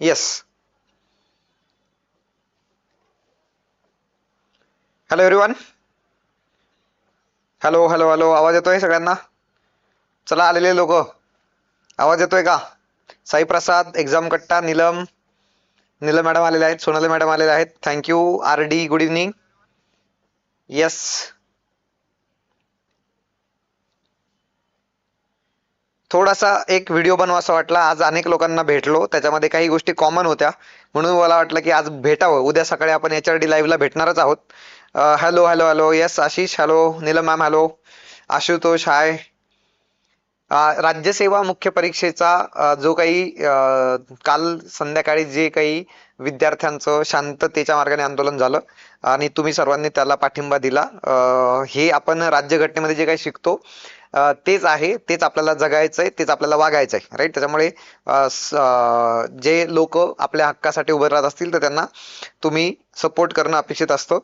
Yes hello everyone hello hello hello आवाज़ येतोय सगळ्यांना? चला आलेले लोक. आवाज़ येतोय का? साई प्रसाद एक्झाम कट्टा, नीलम. नीलम मॅडम आलेले आहेत, सोनाली मॅडम आलेले आहेत. Thank you R D good evening yes थोडासा एक व्हिडिओ बनवासा वाटला. आज अनेक लोकांना भेटलो. त्याच्यामध्ये काही गोष्टी कॉमन होत्या. म्हणून मला वाटलं की आज भेटावं. उद्या सकाळी आपण एच आर डी लाईव्हला भेटणारच आहोत. Hello hello hello yes Ashish hello Neelam ma'am hello Ashutosh hi राज्यसेवा मुख्य परीक्षेचा जो काही काल संध्याकाळी जे काही विद्यार्थ्यांचं शांततेच्या मार्गाने आंदोलन झालं आणि तुम्ही सर्वांनी त्याला पाठिंबा दिला हे आपण राज्यघटनेमध्ये जे काही शिकतो तेच आहे तेच आपल्याला जगायचं आहे तेच आपल्याला वागायचं आहे राईट त्याच्यामुळे जे लोक आपल्या हक्कासाठी उभे राहत असतील तर त्यांना तुम्ही सपोर्ट करणं अपेक्षित असतं.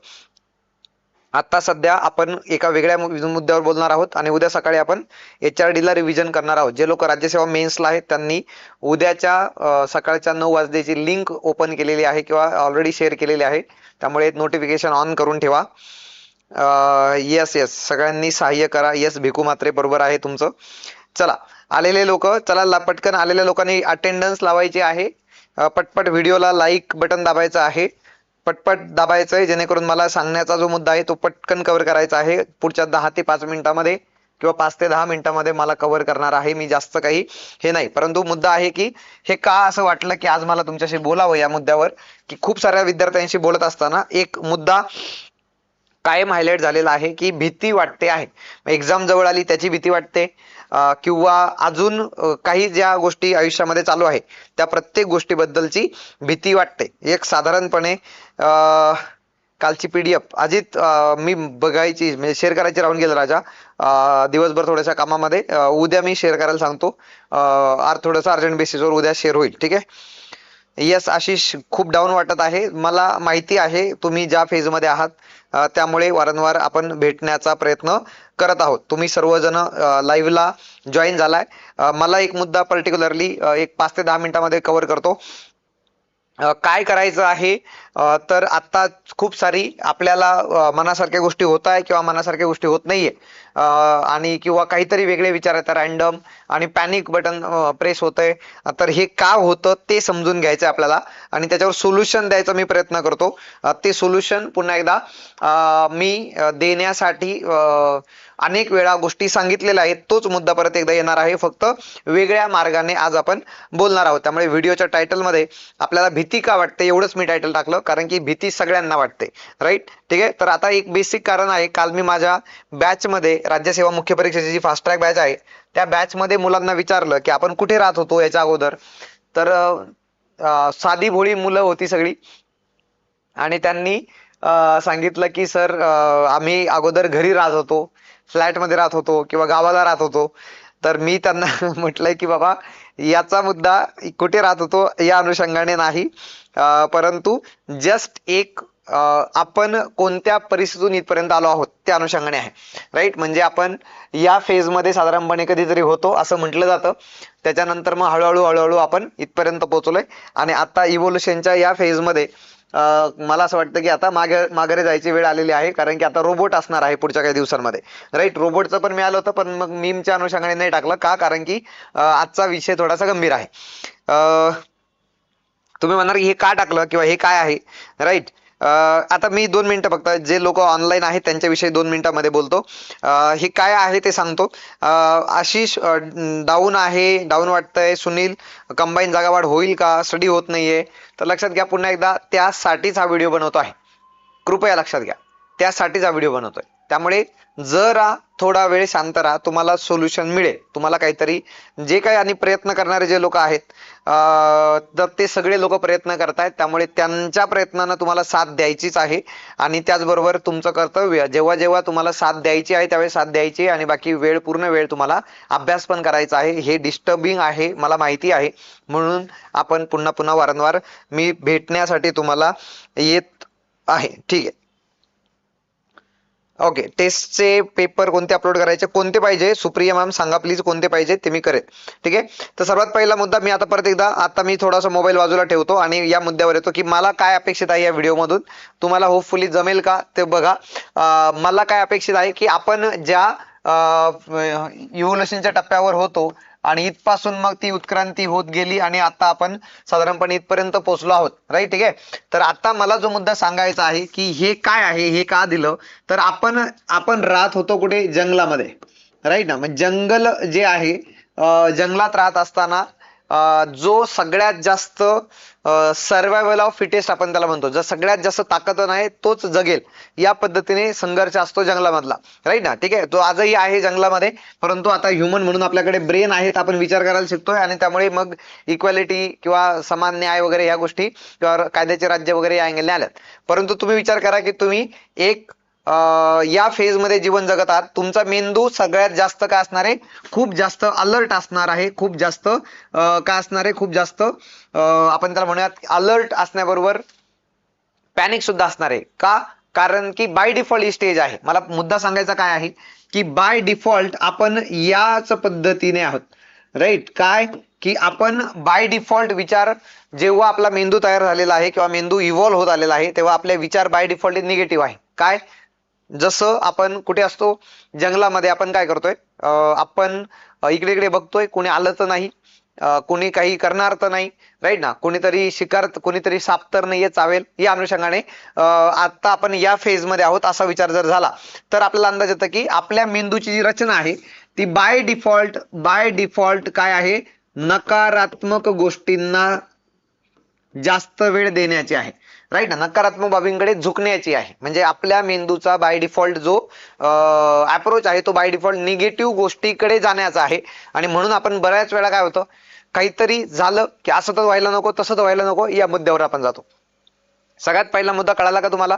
आता सध्या आपण एका वेगळ्या मुद्द्यावर बोलणार आहोत आणि उद्या सकाळी आपण एच आर डीला रिव्हिजन करणार आहोत. जे लोक राज्यसेवा मेन्सला आहेत त्यांनी उद्याच्या सकाळच्या नऊ वाजल्याची लिंक ओपन केलेली आहे किंवा ऑलरेडी शेअर केलेली आहे. त्यामुळे नोटिफिकेशन ऑन करून ठेवा. येस येस सगळ्यांनी सहाय्य करा. येस भिकू मात्रे बरोबर आहे तुमचं. चला आलेले लोक चला पटकन आलेल्या लोकांनी अटेंडन्स लावायची आहे. पटपट व्हिडिओला लाईक बटन दाबायचं आहे. पटपट दाबायचं आहे जेणेकरून मला सांगण्याचा जो मुद्दा आहे तो पटकन कव्हर करायचा आहे. पुढच्या दहा ते पाच मिनिटामध्ये किंवा पाच ते दहा मिनिटामध्ये मला कव्हर करणार आहे मी जास्त काही हे नाही. परंतु मुद्दा आहे की हे का असं वाटलं की आज मला तुमच्याशी बोलावं या मुद्द्यावर? की खूप साऱ्या विद्यार्थ्यांशी बोलत असताना एक मुद्दा कायम हायलाईट झालेला आहे की भीती वाटते आहे. एक्झाम जवळ आली त्याची भीती वाटते. किंवा अजून काही ज्या गोष्टी आयुष्यामध्ये चालू आहे त्या प्रत्येक गोष्टीबद्दलची भीती वाटते. एक साधारणपणे अं, कालची पीडीएफ अजित मी बघायची म्हणजे शेअर करायची राहून गेलं राजा. अं, दिवसभर थोड्याशा कामामध्ये. उद्या मी शेअर करायला सांगतो. अं, आर थोडंसं अर्जंट बेसिसवर उद्या शेअर होईल. ठीक आहे? येस आशिष खूप डाऊन वाटत आहे. मला माहिती आहे तुम्ही ज्या फेजमध्ये आहात त्यामुळे वारंवार आपण भेटण्याचा प्रयत्न करत आहोत. तुम्ही सर्वजण लाईव्हला जॉईन झालाय. मला एक मुद्दा पर्टिक्युलरली एक पाच ते दहा मिनिटामध्ये कव्हर करतो. काय करायचं आहे? तर आता खूप सारी आपल्याला मनासारख्या गोष्टी होत आहे किंवा मनासारख्या गोष्टी होत नाहीये. आणि किंवा काहीतरी वेगळे विचार येतात रॅन्डम आणि पॅनिक बटन प्रेस होतंय. तर हे का होतं ते समजून घ्यायचं आहे आपल्याला आणि त्याच्यावर सोल्युशन द्यायचा मी प्रयत्न करतो. ते सोल्युशन पुन्हा एकदा मी देण्यासाठी अनेक वेळा गोष्टी सांगितलेल्या आहेत. तोच मुद्दा परत एकदा येणार आहे. फक्त वेगळ्या मार्गाने आज आपण बोलणार आहोत. त्यामुळे व्हिडिओच्या टायटलमध्ये आपल्याला भीती का वाटते एवढंच मी टायटल टाकलं. कारण की भीती सगळ्यांना वाटते. राईट ठीक आहे? तर आता एक बेसिक कारण आहे. काल मी माझ्या बॅचमध्ये राज्यसेवा मुख्य परीक्षेची जी फास्ट ट्रॅक बॅच आहे त्या बॅचमध्ये मुलांना विचारलं की आपण कुठे राहत होतो याच्या अगोदर? तर साधी भोळी मुलं होती सगळी. आणि त्यांनी सांगितलं की सर आम्ही अगोदर घरी राहत होतो. फ्लॅटमध्ये राहत होतो किंवा गावाला राहत होतो. तर मी त्यांना म्हटलंय की बाबा याचा मुद्दा कुठे राहत होतो या अनुषंगाने नाही. परंतु जस्ट एक आपण कोणत्या परिस्थितीतून इथपर्यंत आलो आहोत त्या अनुषंगाने आहे. राईट म्हणजे आपण या फेजमध्ये साधारणपणे कधीतरी होतो असं म्हटलं जातं. त्याच्यानंतर मग हळूहळू हळूहळू आपण इथपर्यंत पोहोचलोय. आणि आता इव्होल्युशनच्या या फेजमध्ये मला असं वाटतं की आता मागे माघारी जायची वेळ आलेली आहे कारण की आता रोबोट असणार आहे पुढच्या काही दिवसांमध्ये. राईट रोबोटचं पण मिळालं होतं पण मग मीमच्या अनुषंगाने नाही टाकलं. का? कारण की आजचा विषय थोडासा गंभीर आहे. तुम्ही म्हणणार की हे का टाकलं किंवा हे काय आहे? राईट आता मी दोन मिनटं फक्त जे लोक ऑनलाईन आहेत त्यांच्याविषयी दोन मिनिटांमध्ये बोलतो. हे काय आहे ते सांगतो. आशिष डाऊन आहे डाऊन वाटतंय. सुनील कंबाईन जागावाढ होईल का? स्टडी होत नाहीये. तर लक्षात घ्या पुन्हा एकदा त्यासाठीच हा व्हिडिओ बनवतो आहे. कृपया लक्षात घ्या. त्यासाठीच हा व्हिडिओ बनवतोय. त्यामुळे जरा थोडा वेळ शांत राहा तुम्हाला सोल्युशन मिळेल. तुम्हाला काहीतरी जे काही आणि प्रयत्न करणारे जे लोक आहेत तर ते सगळे लोक प्रयत्न करतायत. त्यामुळे त्यांच्या प्रयत्नानं तुम्हाला साथ द्यायचीच आहे. आणि त्याचबरोबर तुमचं कर्तव्य जेव्हा जेव्हा तुम्हाला साथ द्यायची आहे त्यावेळी साथ द्यायची आणि बाकी वेळ पूर्ण वेळ तुम्हाला अभ्यास पण करायचा आहे. हे डिस्टर्बिंग आहे मला माहिती आहे. म्हणून आपण पुन्हा पुन्हा वारंवार मी भेटण्यासाठी तुम्हाला येत आहे. ठीक आहे. ओके टेस्टचे पेपर कोणते अपलोड करायचे कोणते पाहिजे? सुप्रिया मॅम सांगा प्लीज कोणते पाहिजे ते मी करेन. ठीक आहे? तर सर्वात पहिला मुद्दा मी आता परत एकदा आता मी थोडासा मोबाईल बाजूला ठेवतो आणि या मुद्द्यावर येतो की मला काय अपेक्षित आहे या व्हिडिओमधून तुम्हाला होपफुली जमेल का? ते बघा. मला काय अपेक्षित आहे की आपण ज्या इव्होल्युशनच्या टप्प्यावर होतो आणि इथपासून मग ती उत्क्रांती होत गेली आणि आता आपण साधारणपणे इथपर्यंत पोहोचलो आहोत. राईट ठीक आहे? तर आता मला जो मुद्दा सांगायचा आहे की हे काय आहे हे का दिलं? तर आपण आपण राहत होतो कुठे? जंगलामध्ये. राईट ना? मग जंगल जे आहे जंगलात राहत असताना जो सगळ्यात जास्त सर्वायवल ऑफ फिटेस्ट आपण त्याला म्हणतो. जर सगळ्यात जास्त ताकदवान आहे तोच जगेल. या पद्धतीने संघर्ष असतो जंगलामधला. राईट ना? ठीक आहे? तो आजही आहे जंगलामध्ये परंतु आता ह्युमन म्हणून आपल्याकडे ब्रेन आहेत आपण विचार करायला शिकतोय. आणि त्यामुळे मग इक्वॅलिटी किंवा समान न्याय वगैरे या गोष्टी किंवा कायद्याचे राज्य वगैरे या अँगलने आल्यात. परंतु तुम्ही विचार करा की तुम्ही एक या फेजमध्ये जीवन जगत आहात. तुमचा मेंदू सगळ्यात जास्त काय असणार आहे? खूप जास्त अलर्ट असणार आहे. खूप जास्त काय असणार आहे? खूप जास्त आपण त्याला म्हणूयात अलर्ट असण्याबरोबर पॅनिक सुद्धा असणार आहे. का? कारण की बाय डिफॉल्ट ही स्टेज आहे. मला मुद्दा सांगायचा काय आहे? की बाय डिफॉल्ट आपण याच पद्धतीने आहोत. राईट काय? की आपण बाय डिफॉल्ट विचार जेव्हा आपला मेंदू तयार झालेला आहे किंवा मेंदू इव्हॉल्व्ह होत आलेला आहे तेव्हा आपले विचार बाय डिफॉल्ट निगेटिव्ह आहे. काय? जसं आपण कुठे असतो जंगलामध्ये आपण काय करतोय आपण इकडे इकडे बघतोय कोणी आलं तर नाही कोणी काही करणार तर नाही राईट ना? कोणीतरी शिकार कोणीतरी साप तर नाहीये चावेल या अनुषंगाने आता आपण या फेजमध्ये आहोत असा विचार जर झाला तर आपल्याला अंदाज येतं की आपल्या मेंदूची जी रचना आहे ती बाय डिफॉल्ट बाय डिफॉल्ट काय आहे? नकारात्मक गोष्टींना जास्त वेळ देण्याची आहे. राईट ना? नकारात्मक बाबींकडे झुकण्याची आहे. म्हणजे आपल्या मेंदूचा बाय डिफॉल्ट जो अप्रोच आहे तो बाय डिफॉल्ट निगेटिव्ह गोष्टीकडे जाण्याचा आहे. आणि म्हणून आपण बऱ्याच वेळा काय होतं? काहीतरी झालं की असं तर व्हायला नको तसं तर व्हायला नको या मुद्द्यावर आपण जातो. सगळ्यात पहिला मुद्दा कळाला का तुम्हाला?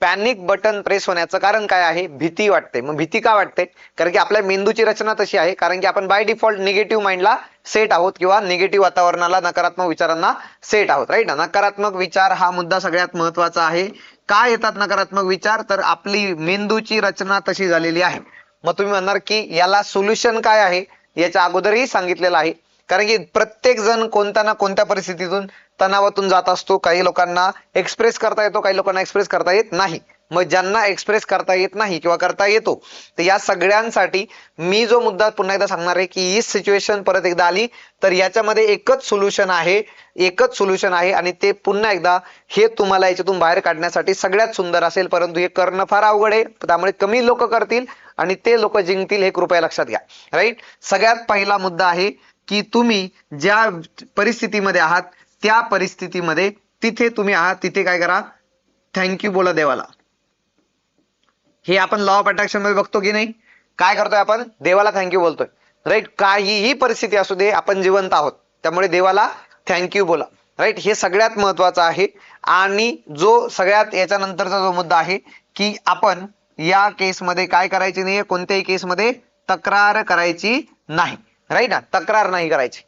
पॅनिक बटन प्रेस होण्याचं कारण काय आहे? भीती वाटते. मग भीती का वाटते? कारण की आपल्या मेंदूची रचना तशी आहे. कारण की आपण बाय डिफॉल्ट निगेटिव्ह माइंडला सेट आहोत किंवा निगेटिव्ह वातावरणाला नकारात्मक विचारांना सेट आहोत. राईट ना नकारात्मक विचार हा मुद्दा सगळ्यात महत्त्वाचा आहे. का येतात नकारात्मक विचार? तर आपली मेंदूची रचना तशी झालेली आहे. मग तुम्ही म्हणणार की याला सोल्युशन काय आहे? याच्या अगोदरही सांगितलेलं आहे. कारण की प्रत्येक जण कोणत्या ना कोणत्या परिस्थितीतून तणावातून जात असतो काही लोकांना एक्सप्रेस करता येतो काही लोकांना एक्सप्रेस करता येत नाही. मग ज्यांना एक्सप्रेस करता येत नाही किंवा करता येतो तर या सगळ्यांसाठी मी जो मुद्दा पुन्हा एकदा सांगणार आहे की ही सिच्युएशन परत एकदा आली तर याच्यामध्ये एकच सोल्युशन आहे एकच सोल्युशन आहे आणि ते पुन्हा एकदा हे तुम्हाला याच्यातून बाहेर काढण्यासाठी सगळ्यात सुंदर असेल. परंतु हे करणं फार अवघड आहे त्यामुळे कमी लोक करतील आणि ते लोक जिंकतील हे कृपया लक्षात घ्या. राईट सगळ्यात पहिला मुद्दा आहे की तुम्ही ज्या परिस्थितीमध्ये आहात त्या परिस्थितीमध्ये तिथे तुम्ही आहात तिथे काय करा? थँक्यू बोला देवाला. हे आपण लॉ ऑफ अट्रॅक्शनमध्ये बघतो की नाही? काय करतोय आपण? देवाला थँक्यू बोलतोय. राईट काहीही परिस्थिती असू दे आपण जिवंत आहोत. त्यामुळे देवाला थँक्यू बोला. राईट हे सगळ्यात महत्वाचं आहे. आणि जो सगळ्यात याच्यानंतरचा जो मुद्दा आहे की आपण या केसमध्ये काय करायची नाहीये? कोणत्याही केसमध्ये तक्रार करायची नाही. राईट ना तक्रार नाही करायची.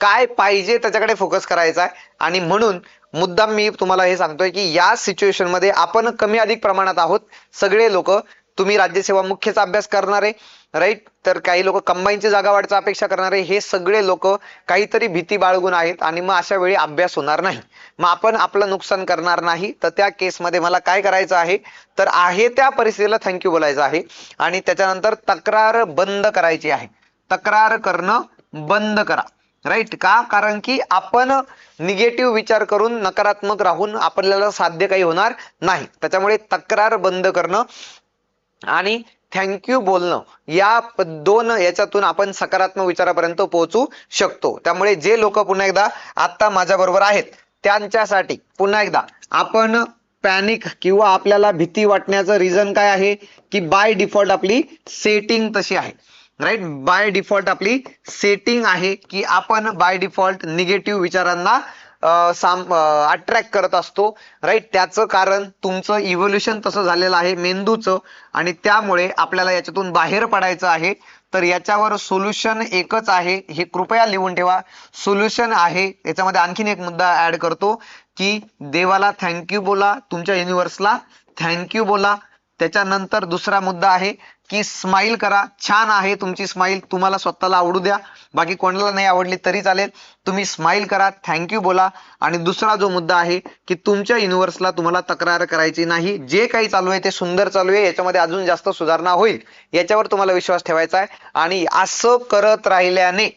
काय पाहिजे त्याच्याकडे फोकस करायचा आहे. आणि म्हणून मुद्दाम मी तुम्हाला हे सांगतोय की या सिच्युएशनमध्ये आपण कमी अधिक प्रमाणात आहोत. सगळे लोक तुम्ही राज्यसेवा मुख्यचा अभ्यास करणारे राईट तर काही लोक कंबाईनची जागा वाढचा अपेक्षा करणारे हे सगळे लोक काहीतरी भीती बाळगून आहेत आणि मग अशा वेळी अभ्यास होणार नाही. मग आपण आपलं नुकसान करणार नाही. तर त्या केसमध्ये मला काय करायचं आहे? तर आहे त्या परिस्थितीला थँक्यू बोलायचं आहे. आणि त्याच्यानंतर तक्रार बंद करायची आहे. तक्रार करणं बंद करा. राईट का? कारण की आपण निगेटिव्ह विचार करून नकारात्मक राहून आपल्याला साध्य काही होणार नाही. त्याच्यामुळे तक्रार बंद करणं आणि थँक्यू बोलणं या दोन याच्यातून आपण सकारात्मक विचारापर्यंत पोहोचू शकतो. त्यामुळे जे लोक पुन्हा एकदा आता माझ्याबरोबर आहेत त्यांच्यासाठी पुन्हा एकदा आपण पॅनिक किंवा आपल्याला भीती वाटण्याचं रिझन काय आहे? की बाय डिफॉल्ट आपली सेटिंग तशी आहे. राईट बाय डिफॉल्ट आपली सेटिंग आहे की आपण बाय डिफॉल्ट निगेटिव्ह विचारांना साम अट्रॅक्ट करत असतो. राईट त्याचं कारण तुमचं इव्होल्युशन तसं झालेलं आहे मेंदूचं आणि त्यामुळे आपल्याला याच्यातून बाहेर पडायचं आहे. तर याच्यावर सोल्युशन एकच आहे. हे कृपया लिहून ठेवा. सोल्युशन आहे. याच्यामध्ये आणखीन एक मुद्दा ऍड करतो की देवाला थँक्यू बोला तुमच्या युनिव्हर्सला थँक्यू बोला. त्याच्यानंतर दुसरा मुद्दा आहे की स्माईल करा. छान आहे तुमची स्माईल तुम्हाला स्वतःला आवडू द्या. बाकी कोणाला नाही आवडली तरी चालेल. तुम्ही स्माईल करा थँक्यू बोला. आणि दुसरा जो मुद्दा आहे की तुमच्या युनिव्हर्सला तुम्हाला तक्रार करायची नाही. जे काही चालू आहे ते सुंदर चालू आहे. याच्यामध्ये अजून जास्त सुधारणा होईल. याच्यावर तुम्हाला विश्वास ठेवायचा आहे. आणि असं करत राहिल्याने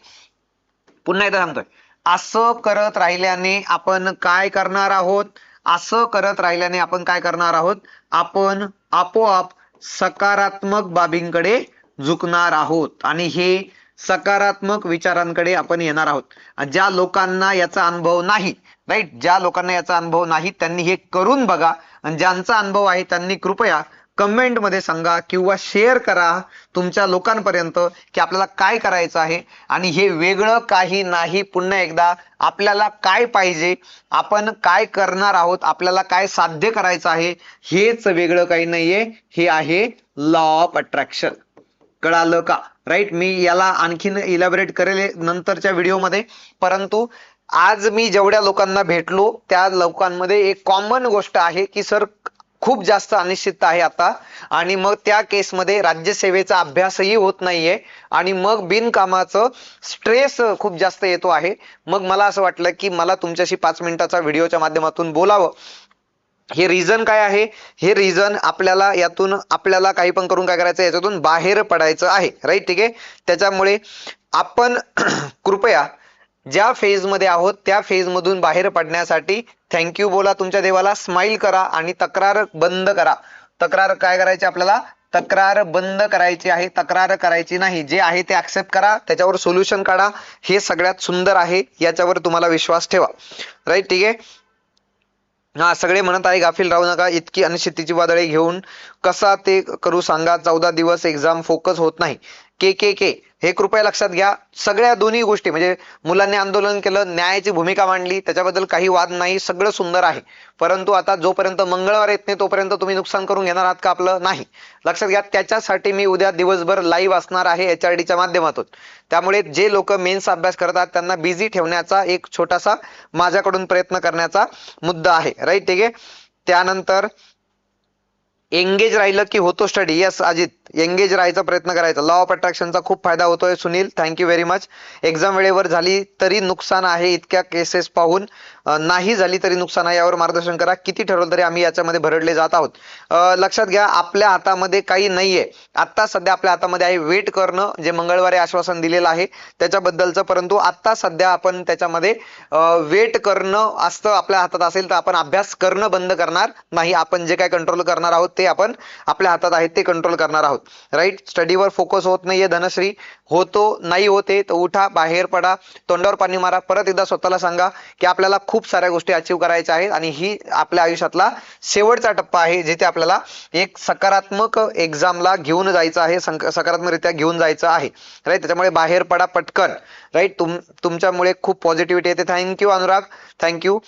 पुन्हा एकदा सांगतोय. असं करत राहिल्याने आपण काय करणार आहोत? असं करत राहिल्याने आपण काय करणार आहोत? आपण आपोआप सकारात्मक बाबींकडे झुकणार आहोत. आणि हे सकारात्मक विचारांकडे आपण येणार आहोत. ज्या लोकांना याचा अनुभव नाही राईट ज्या लोकांना याचा अनुभव नाही त्यांनी हे करून बघा. आणि ज्यांचा अनुभव आहे त्यांनी कृपया कमेंटमध्ये सांगा किंवा शेअर करा तुमच्या लोकांपर्यंत की आपल्याला काय करायचं आहे. आणि हे वेगळं काही नाही. पुन्हा एकदा आपल्याला काय पाहिजे? आपण काय करणार आहोत? आपल्याला काय साध्य करायचं आहे? हेच वेगळं काही नाहीये. हे आहे लॉ ऑफ अट्रॅक्शन कळालं का? राईट मी याला आणखीन इलॅबरेट करेल नंतरच्या व्हिडिओमध्ये. परंतु आज मी जेवढ्या लोकांना भेटलो त्या लोकांमध्ये एक कॉमन गोष्ट आहे की सर खूप जास्त अनिश्चितता आहे आता. आणि मग त्या केसमध्ये राज्यसेवेचा अभ्यासही होत नाहीये. आणि मग बिनकामाचं स्ट्रेस खूप जास्त येतो आहे. मग मला असं वाटलं की मला तुमच्याशी पाच मिनिटाचा व्हिडिओच्या माध्यमातून बोलावं. हे रिझन काय आहे? हे रिझन आपल्याला यातून आपल्याला काही पण करून काय करायचं याच्यातून बाहेर पडायचं आहे. राईट ठीक आहे? त्याच्यामुळे आपण कृपया ज्या फेजमध्ये आहोत त्या फेज मधून बाहेर पडण्यासाठी थँक्यू बोला तुमच्या देवाला स्माईल करा आणि तक्रार बंद करा. तक्रार काय करायची आपल्याला? तक्रार बंद करायची आहे तक्रार करायची नाही. जे आहे ते ऍक्सेप्ट करा त्याच्यावर सोल्युशन काढा. हे सगळ्यात सुंदर आहे याच्यावर तुम्हाला विश्वास ठेवा. राईट ठीक आहे? हा सगळे म्हणत आहे गाफील राहू नका इतकी अनिश्चितीची वादळे घेऊन कसा ते करू सांगा चौदा दिवस एक्झाम फोकस होत नाही. के के के. हे कृपया लक्षात घ्या. सगळ्या दोन्ही गोष्टी म्हणजे मुलांनी आंदोलन केलं न्यायाची भूमिका मांडली त्याच्याबद्दल काही वाद नाही सगळं सुंदर आहे. परंतु आता जोपर्यंत मंगळवार येत नाही तोपर्यंत तुम्ही नुकसान करून घेणार आहात का आपलं? नाही. लक्षात घ्या त्याच्यासाठी मी उद्या दिवसभर लाईव्ह असणार आहे एच आर डीच्या माध्यमातून. त्यामुळे जे लोक मेन्स अभ्यास करतात त्यांना बिझी ठेवण्याचा एक छोटासा माझ्याकडून प्रयत्न करण्याचा मुद्दा आहे. राईट ठीक आहे? त्यानंतर एंगेज राहिलं की होतो स्टडी यस अजित. एंगेज राहायचा प्रयत्न करायचा. लॉ ऑफ अट्रॅक्शनचा खूप फायदा होतोय Sunil. Thank you very much exam वेळेवर झाली तरी नुकसान आहे इतक्या केसेस पाहून. नाही झाली तरी नुकसान आहे यावर मार्गदर्शन करा. किती ठरवलं तरी आम्ही याच्यामध्ये भरडले जात आहोत. लक्षात घ्या आपल्या हातामध्ये काही नाहीये. आत्ता सध्या आपल्या हातामध्ये आहे वेट करणं जे मंगळवारी आश्वासन दिलेलं आहे त्याच्याबद्दलचं. परंतु आत्ता सध्या आपण त्याच्यामध्ये वेट करणं असतं आपल्या हातात असेल तर आपण अभ्यास करणं बंद करणार. नाही आपण जे काय कंट्रोल करणार आहोत ते आपण आपल्या हातात आहे ते कंट्रोल करणार आहोत. राईट स्टडीवर फोकस होत नाहीये धनश्री. होतो नाही होते तर उठा बाहेर पडा तोंडावर पाणी मारा. परत एकदा स्वतःला सांगा की आपल्याला खूप साऱ्या गोष्टी अचीव करायच्या आहेत आणि ही आपल्या आयुष्यातला शेवटचा टप्पा आहे जिथे आपल्याला एक सकारात्मक एक्झामला घेऊन जायचं आहे संक- सकारात्मकरित्या घेऊन जायचं आहे. राईट त्याच्यामुळे बाहेर पडा पटकन. राईट तुम तुमच्यामुळे खूप पॉझिटिव्हिटी येते. Thank you Anurag. Thank you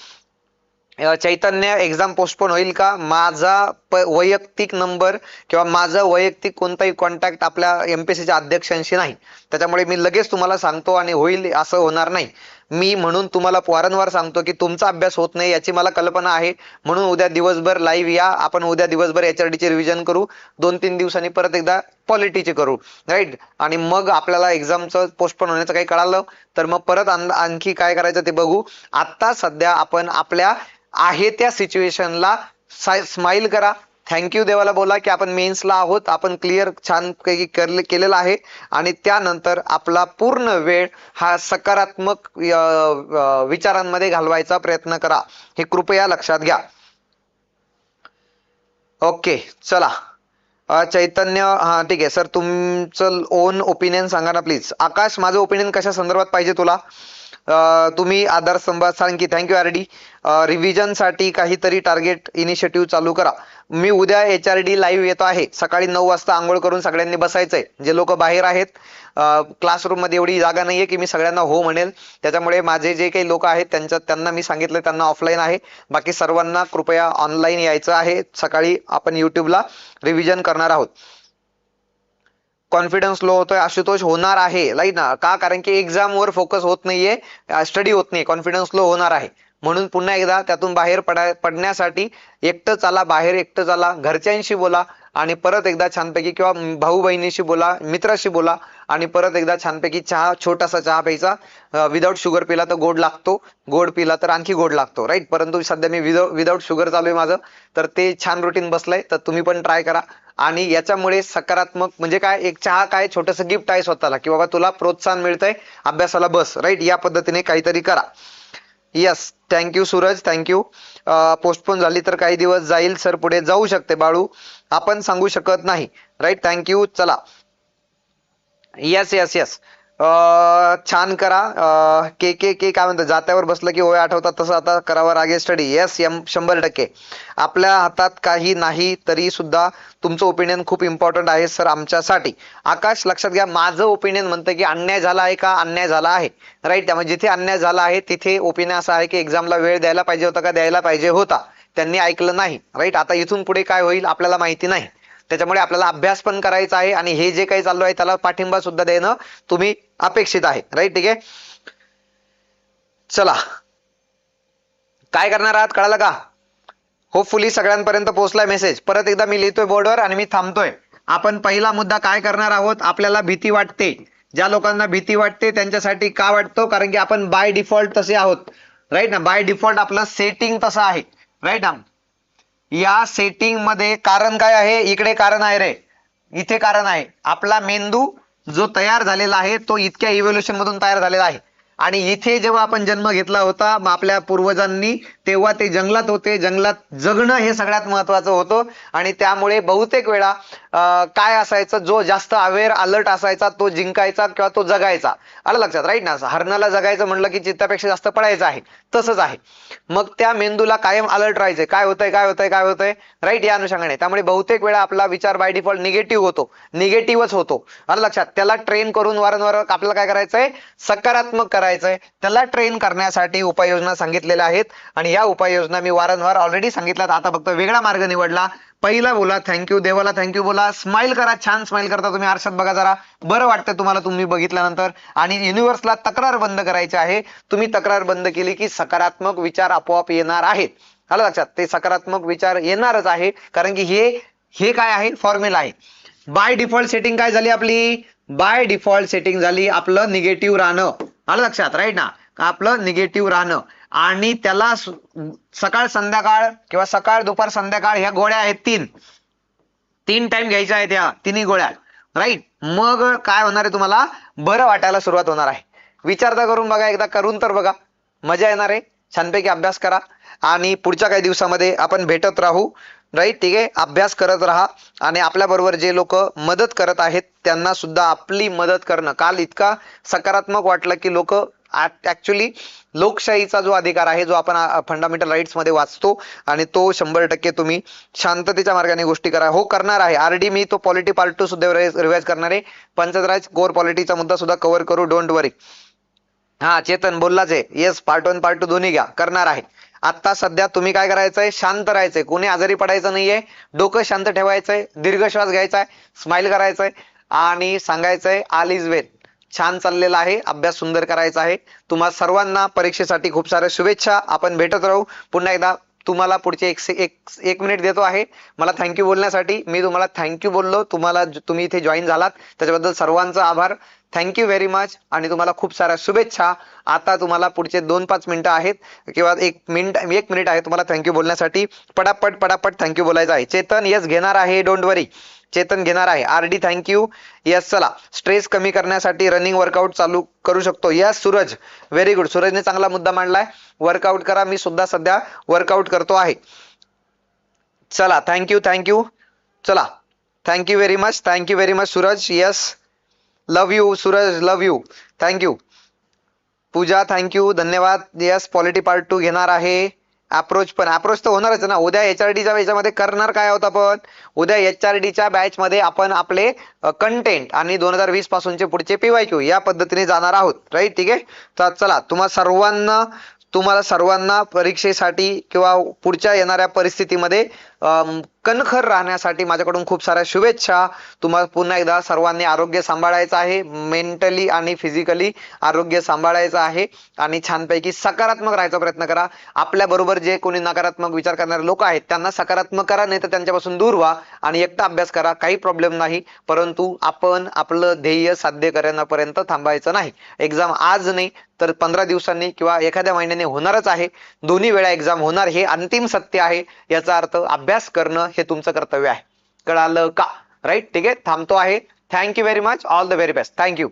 Chaitanya exam postpone होईल का? माझा प- वैयक्तिक नंबर किंवा माझा वैयक्तिक कोणताही कॉन्टॅक्ट आपल्या एमपीएससीच्या अध्यक्षांशी नाही. त्याच्यामुळे मी लगेच तुम्हाला सांगतो आणि होईल असं होणार नाही. मी म्हणून तुम्हाला वारंवार सांगतो की तुमचा अभ्यास होत नाही याची मला कल्पना आहे. म्हणून उद्या दिवसभर लाईव्ह या. आपण उद्या दिवसभर एच आर डीचे रिव्हिजन करू. दोन तीन दिवसांनी परत एकदा क्वालिटीचे करू. राईट आणि मग आपल्याला एक्झामचं पोस्टपोन होण्याचं काही कळालं. तर मग परत आणखी काय करायचं ते बघू. आता सध्या आपण आपल्या आहे त्या सिच्युएशनला स्माईल करा. थँक्यू देवाला बोला की आपण मेन्सला आहोत. आपण क्लिअर छान पैकी करले केलेला आहे. आणि त्यानंतर आपला पूर्ण वेळ हा सकारात्मक विचारांमध्ये घालवायचा प्रयत्न करा. हे कृपया लक्षात घ्या. ओके चला. चैतन्य हा ठीक आहे. सर तुमचं ओन ओपिनियन सांगा ना प्लीज आकाश माझं ओपिनियन कशा संदर्भात पाहिजे तुला? तुम्ही आधार स्तंभात सांग की थँक्यू आर डी. रिव्हिजनसाठी काहीतरी टार्गेट इनिशिएटिव्ह चालू करा. मी उद्या एच आर डी लाईव्ह येतो आहे. सकाळी नऊ वाजता आंघोळ करून सगळ्यांनी बसायचंय. जे लोक बाहेर आहेत क्लासरूममध्ये एवढी जागा नाहीये की मी सगळ्यांना हो म्हणेल. त्याच्यामुळे माझे जे काही लोक आहेत त्यांच्या त्यांना मी सांगितलं त्यांना ऑफलाईन आहे. बाकी सर्वांना कृपया ऑनलाईन यायचं आहे. सकाळी आपण युट्यूबला रिव्हिजन करणार आहोत. कॉन्फिडन्स लो होतोय. आशुतोष होणार आहे. लाइट ना का? कारण की एक्झामवर फोकस होत नाहीये. स्टडी होत नाही कॉन्फिडन्स लो होणार आहे. म्हणून पुन्हा एकदा त्यातून बाहेर पडाय पडण्यासाठी एकटं चाला बाहेर एकटं चाला घरच्यांशी बोला आणि परत एकदा छानपैकी किंवा भाऊ बहिणीशी बोला मित्राशी बोला आणि परत एकदा छानपैकी चहा छोटासा चहा प्यायचा. विदाऊट शुगर पिला तर गोड लागतो. गोड पिला तर आणखी गोड लागतो राईट परंतु सध्या मी विदाऊट विदाऊट शुगर चालू आहे माझं. तर ते छान रुटीन बसलंय. तर तुम्ही पण ट्राय करा. आणि याच्यामुळे सकारात्मक म्हणजे काय? एक चहा काय? छोटंसं गिफ्ट आहे स्वतःला की बाबा तुला प्रोत्साहन मिळतंय. अभ्यासाला बस राईट या पद्धतीने काहीतरी करा. Yes thank you Suraj thank you postpone झाली तर काही दिवस जाईल सर पुढे जाऊ शकते बाळू. आपण सांगू शकत नाही. राईट थँक्यू चला. येस येस येस छान करा. के के के काय म्हणतात जात्यावर बसलं की होय आठवतात तसं आता करावं रागे स्टडी येस एम शंभर टक्के. आपल्या हातात काही नाही तरी सुद्धा तुमचं ओपिनियन खूप इम्पॉर्टंट आहे सर आमच्यासाठी. आकाश लक्षात घ्या माझं ओपिनियन म्हणतं की अन्याय झाला आहे का? अन्याय झाला आहे. राईट त्यामुळे जिथे अन्याय झाला आहे तिथे ओपिनियन असं आहे की एक्झामला वेळ द्यायला पाहिजे होता का? द्यायला पाहिजे होता. त्यांनी ऐकलं नाही. राईट आता इथून पुढे काय होईल आपल्याला माहिती नाही. त्याच्यामुळे आपल्याला अभ्यास पण करायचा आहे आणि हे जे काही चालू आहे त्याला पाठिंबा सुद्धा देणं तुम्ही अपेक्षित आहे. राईट ठीक आहे? चला. काय करणार आहात? कळालं का? होपफुली सगळ्यांपर्यंत पोहोचलाय मेसेज परत एकदा मी लिहितोय बोर्डवर आणि मी थांबतोय. आपण पहिला मुद्दा काय करणार आहोत? आपल्याला भीती वाटते. ज्या लोकांना भीती वाटते त्यांच्यासाठी का वाटतो? कारण की आपण बाय डिफॉल्ट तसे आहोत. राईट ना? बाय डिफॉल्ट आपलं सेटिंग तसं आहे. राईट ना? या सेटिंगमध्ये कारण काय आहे? इकडे कारण आहे रे. इथे कारण आहे. आपला मेंदू जो तयार झालेला आहे तो इतक्या इव्होल्युशन मधून तयार झालेला आहे. आणि इथे जेव्हा आपण जन्म घेतला होता मग आपल्या पूर्वजांनी तेव्हा ते जंगलात होते. जंगलात जगणं हे सगळ्यात महत्वाचं होतं. आणि त्यामुळे बहुतेक वेळा काय असायचं? जो जास्त अवेअर अलर्ट असायचा तो जिंकायचा किंवा तो जगायचा. आलं लक्षात राईट ना? हरणाला जगायचं म्हणलं की चित्तापेक्षा जास्त पडायचं आहे. तसंच आहे. मग त्या मेंदूला कायम अलर्ट राहायचे. काय होतंय काय होतंय काय होतंय? राईट या अनुषंगाने. त्यामुळे बहुतेक वेळा आपला विचार बाय डिफॉल्ट निगेटिव्ह होतो. निगेटिव्हच होतो. आलं लक्षात? त्याला ट्रेन करून वारंवार आपल्याला काय करायचंय? सकारात्मक करायचंय. त्याला ट्रेन करण्यासाठी उपाययोजना सांगितलेल्या आहेत. आणि या उपाययोजना मी वारंवार ऑलरेडी सांगितल्यात आता फक्त वेगळा मार्ग निवडला. पहिला बोला थँक्यू देवाला थँक्यू बोला. स्माइल करा छान स्माइल करता तुम्ही. आरशात बघा जरा. बरं वाटतं तुम्हाला तुम्ही बघितल्यानंतर. आणि युनिव्हर्सला तक्रार बंद करायची आहे. तुम्ही तक्रार बंद केली की सकारात्मक विचार आपोआप येणार आहेत. आलं लक्षात? ते सकारात्मक विचार येणारच आहे. कारण की हे हे काय आहे? फॉर्म्युला आहे. बाय डिफॉल्ट सेटिंग काय झाली आपली? बाय डिफॉल्ट सेटिंग झाली आपलं निगेटिव्ह राहणं. आलं लक्षात? राईट ना? आपलं निगेटिव्ह राहणं. आणि त्याला सकाळ संध्याकाळ किंवा सकाळ दुपार संध्याकाळ ह्या गोळ्या आहेत तीन. तीन टाइम घ्यायच्या आहेत ह्या तिन्ही गोळ्या. राईट मग काय होणार आहे तुम्हाला? बरं वाटायला सुरुवात होणार आहे. विचारता करून बघा एकदा करून तर बघा. मजा येणार आहे. छानपैकी अभ्यास करा. आणि पुढच्या काही दिवसामध्ये आपण भेटत राहू. राईट ठीक आहे? अभ्यास करत राहा. आणि आपल्याबरोबर जे लोक मदत करत आहेत त्यांना सुद्धा आपली मदत करणं. काल इतका सकारात्मक वाटलं की लोक ऍक्च्युली लोकशाहीचा जो अधिकार आहे जो आपण फंडामेंटल राईट्समध्ये वाचतो आणि तो शंभर टक्के तुम्ही शांततेच्या मार्गाने गोष्टी करा. हो करणार आहे. आरडी मी तो पॉलिटी पार्ट टू सुद्धा रिवाइज करणार आहे. पंचायत राज कोर पॉलिटीचा मुद्दा सुद्धा कव्हर करू. डोंट वरी हा चेतन बोललाच आहे. Yes part one part two दोन्ही घ्या. करणार आहे. आता सध्या तुम्ही काय करायचंय? शांत राहायचंय. कोणी आजारी पडायचं नाहीये. डोकं शांत ठेवायचंय. दीर्घ श्वास घ्यायचाय. स्माइल करायचंय. आणि सांगायचंय आल इज वेल छान चाललेला आहे. अभ्यास सुंदर करायचा आहे. तुम्हा सर्वांना परीक्षेसाठी खूप साऱ्या शुभेच्छा. आपण भेटत राहू. पुन्हा एकदा तुम्हाला पुढचे एक एक एक मिनिट देतो आहे. मला थँक्यू बोलण्यासाठी. मी तुम्हाला थँक्यू बोललो. तुम्हाला तुम्ही इथे जॉईन झालात. त्याच्याबद्दल सर्वांचा आभार. थँक्यू व्हेरी मच आणि तुम्हाला खूप साऱ्या शुभेच्छा. आता तुम्हाला पुढचे दोन पाच मिनिटं आहेत. किंवा एक मिनिट एक मिनिट आहे तुम्हाला थँक्यू बोलण्यासाठी. पटापट पटापट थँक्यू बोलायचं आहे. चेतन येस घेणार आहे. डोंट वरी चेतन घेणार आहे. R D thank you yes चला. स्ट्रेस कमी करण्यासाठी रनिंग वर्कआउट चालू करू शकतो. यस सूरज. व्हेरी गुड सूरजने चांगला मुद्दा मांडलाय. वर्कआउट करा. मी सुद्धा सध्या वर्कआउट करतो आहे. चला. थँक्यू थँक्यू चला. Thank you very much thank you very much Suraj. Yes love you Suraj. Love you thank you Pooja thank you धन्यवाद. यस पॉलिटी पार्ट टू घेणार आहे. अप्रोच पण अप्रोच तर होणारच ना. उद्या एच आर डीच्या याच्यामध्ये करणार काय होतं आपण? उद्या एच आर डीच्या बॅच मध्ये आपण आपले कंटेंट आणि दोन हजार वीस पासूनचे पुढचे पीवाय क्यू या पद्धतीने जाणार आहोत. राईट ठीक आहे? तर चला तुम्हा सर्वांना तुम्हाला सर्वांना परीक्षेसाठी किंवा पुढच्या येणाऱ्या परिस्थितीमध्ये कणखर राहण्यासाठी माझ्याकडून खूप साऱ्या शुभेच्छा. तुम्हाला पुन्हा एकदा सर्वांनी आरोग्य सांभाळायचं आहे. मेंटली आणि फिजिकली आरोग्य सांभाळायचं आहे. आणि छानपैकी सकारात्मक राहायचा प्रयत्न करा. आपल्याबरोबर जे कोणी नकारात्मक विचार करणारे लोक आहेत त्यांना सकारात्मक करा नाही तर त्यांच्यापासून दूर व्हा आणि एकटा अभ्यास करा. काही प्रॉब्लेम नाही. परंतु आपण आपलं ध्येय साध्य करण्यापर्यंत थांबायचं नाही. एक्झाम आज नाही तर पंधरा दिवसांनी किंवा एखाद्या महिन्याने होणारच आहे. दोन्ही वेळा एक्झाम होणार हे अंतिम सत्य आहे याचा अर्थ अभ्यास करणं हे तुमचं कर्तव्य आहे. कळालं का? राईट ठीक आहे? थांबतो आहे. Thank you very much all the very best thank you